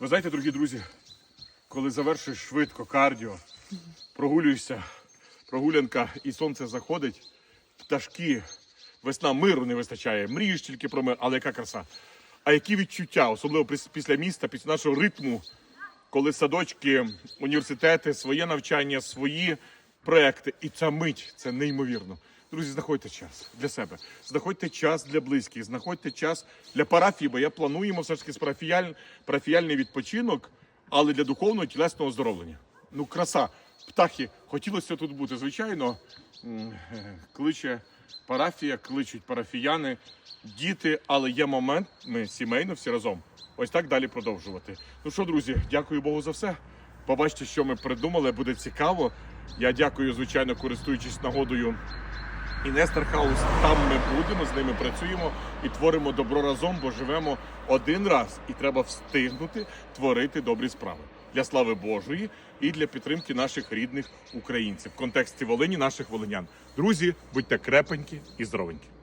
Ви знаєте, дорогі друзі, коли завершуєш швидко кардіо, прогулюєшся, прогулянка і сонце заходить, пташки, весна миру не вистачає. Мрієш тільки про мир, але яка краса. А які відчуття, особливо після міста, після нашого ритму, коли садочки, університети, своє навчання, свої проекти. І ця мить це неймовірно. Друзі, знаходьте час для себе, знаходьте час для близьких, знаходьте час для парафії, бо я плануємо все ж таки парафіяль... парафіяльний відпочинок, але для духовного тілесного оздоровлення. Ну, краса. Птахи, хотілося тут бути. Звичайно, кличе парафія, кличуть парафіяни, діти, але є момент, ми сімейно всі разом. Ось так далі продовжувати. Ну що, друзі, дякую Богу за все. Побачите, що ми придумали, буде цікаво. Я дякую, звичайно, користуючись нагодою. Нестер Хаус, там ми будемо, з ними працюємо і творимо добро разом, бо живемо один раз, і треба встигнути творити добрі справи для слави Божої і для підтримки наших рідних українців в контексті Волині, наших волинян. Друзі, будьте крепенькі і здоровенькі.